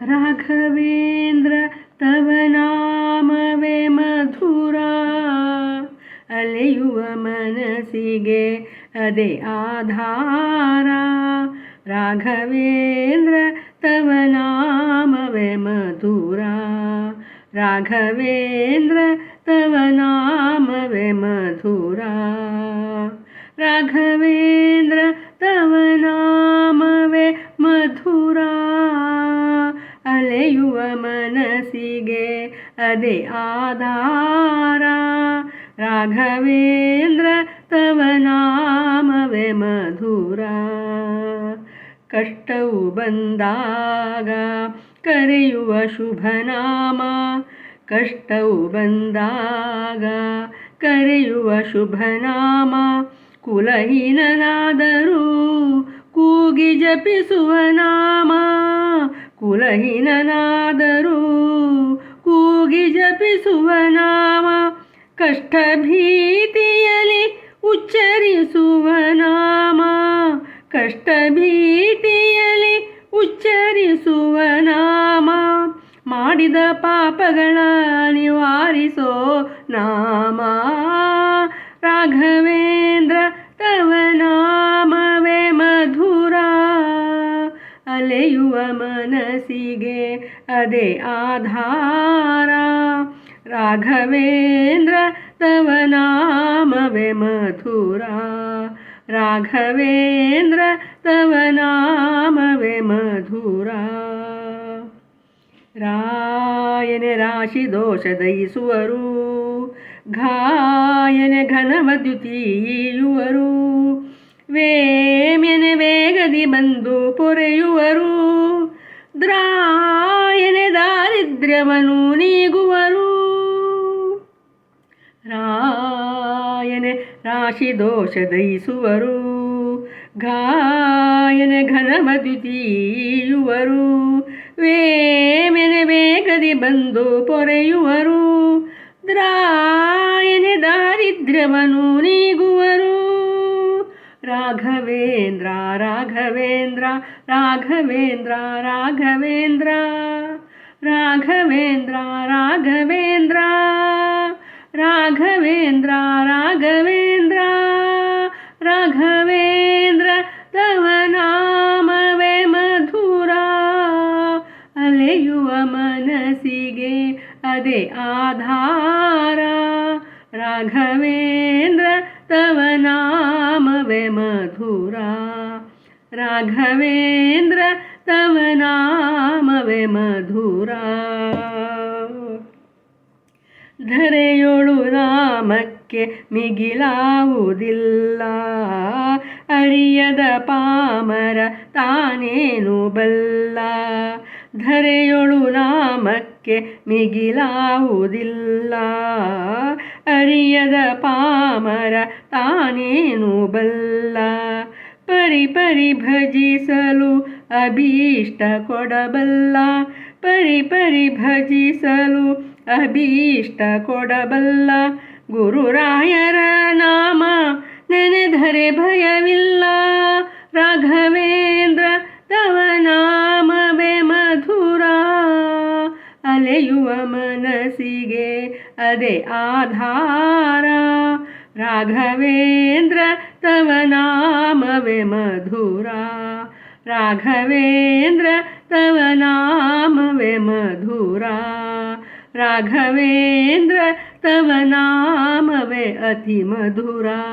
ರಾಘವೇಂದ್ರ ತವ ನಾಮವೇ ಮಧುರ ಅಲೆಯುವ ಮನಸ್ಸಿಗೆ ಅದೇ ಆಧಾರ ರಾಘವೇಂದ್ರ ತವ ನಾಮವೇ ಮಧುರ ರಾಘವೇಂದ್ರ ತವ ನಾಮವೇ ಮಧುರ ರಾಘವೇಂದ್ರ ಅಲೆಯುವ ಮನಸ್ಸಿಗೆ ಅದೇ ಆಧಾರ. ರಾಘವೇಂದ್ರ ತವ ನಾಮವೇ ಮಧುರ. ಕಷ್ಟವು ಬಂದಾಗ ಕರೆಯುವ ಶುಭನಾಮ ಕಷ್ಟವು ಬಂದಾಗ ಕರೆಯುವ ಶುಭನಾಮ ಕುಲಹೀನನಾದರೂ ಕೂಗಿ ಜಪಿಸುವ ನಾಮ. ಕುಲಹೀನನಾದರೂ ಕೂಗಿ ಜಪಿಸುವ ನಾಮ ಕಷ್ಟ ಭೀತಿಯಲಿ ಉಚ್ಚರಿಸುವ ನಾಮ ಕಷ್ಟ ಭೀತಿಯಲಿ ಉಚ್ಚರಿಸುವ ನಾಮ, ಮಾಡಿದ ಪಾಪಗಳ ನಿವಾರಿಸೋ ನಾಮ, ರಾಘವೇಂದ್ರ ತವ ನಾಮವೇ ಮಧುರ, ಅಲೆಯುವ ಮನಸ್ಸಿಗೆ ಅದೇ ಆಧಾರ. ರಾಘವೇಂದ್ರ ತವ ನಾಮವೇ ಮಧುರ. ರಾಘವೇಂದ್ರ ತವ ನಾಮವೇ ಮಧುರ. ರಾಯನೆ ರಾಶಿ ದೋಷ ದಯಿಸುವರು ಘಾಯನೆ ಘನಮದ್ಯುತೀಯುವರು ವೇಮ್ಯನೆ ವೇಗದಿ ಬಂದು ಪೊರೆಯುವರು. ದ್ರಾಯನೆ ದಾರಿದ್ರ್ಯವನು ನೀಗುವರು. ರಾಯನೆ ರಾಶಿ ದೋಷ ದಯಿಸುವರು ಗಾಯನೆ ಘನಮದ್ಯುತೀಯುವರು ವೇಮೆನೆ ವೇಗದಿ ಬಂದು ಪೊರೆಯುವರು. ದ್ರಾಯನೆ ದಾರಿದ್ರ್ಯವನು ರಾಘವೇಂದ್ರ ರಾಘವೇಂದ್ರ ರಾಘವೇಂದ್ರ ರಾಘವೇಂದ್ರ ರಾಘವೇಂದ್ರ ರಾಘವೇಂದ್ರ ರಾಘವೇಂದ್ರ ರಾಘವೇಂದ್ರ ರಾಘವೇಂದ್ರ ತವ ನಾಮವೇ ಮಧುರ ಅಲೆಯುವ ಮನಸ್ಸಿಗೆ ಅದೇ ಆಧಾರ ರಾಘವೇಂದ್ರ वे ಮಧುರ, ರಾಘವೇಂದ್ರ ತವ नाम ಮಧುರ. ಧರೆಯೊಳು ರಾಮಕ್ಕೆ ಮಿಗಿಲಾವುದಿಲ್ಲ, ಅರಿಯದ ಪಾಮರ ತಾನೇನು ಬಲ್ಲ. ಧರೆಯೊಳು ರಾಮಕ್ಕೆ ಮಿಗಿಲಾವುದಿಲ್ಲ, ಅರಿಯದ ಪಾಮರ ತಾನೇನು ಬಲ್ಲ? ಪರಿ ಪರಿ ಭಜಿಸಲು ಅಭೀಷ್ಟ ಕೊಡಬಲ್ಲ? ಪರಿ ಪರಿ ಭಜಿಸಲು ಅಭೀಷ್ಟ ಕೊಡಬಲ್ಲ? ಗುರುರಾಯರ ನಾಮ ನೆನೆದರೆ ಭಯವಿಲ್ಲ. ರಾಘವೇಂದ್ರ ತವ ನಾಮವೇ ಮಧುರ. ಅಲೆಯುವ ಮನಸ್ಸಿಗೆ ಅದೇ ಆಧಾರ. राघवेन्द्र तव नाम वे मधुरा। राघवेन्द्र तव नाम वे मधुरा। राघवेन्द्र तव नाम वे अति मधुरा।